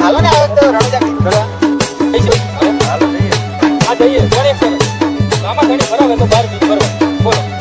હાલો ને જઈએ. આમાં ઘણી તો બી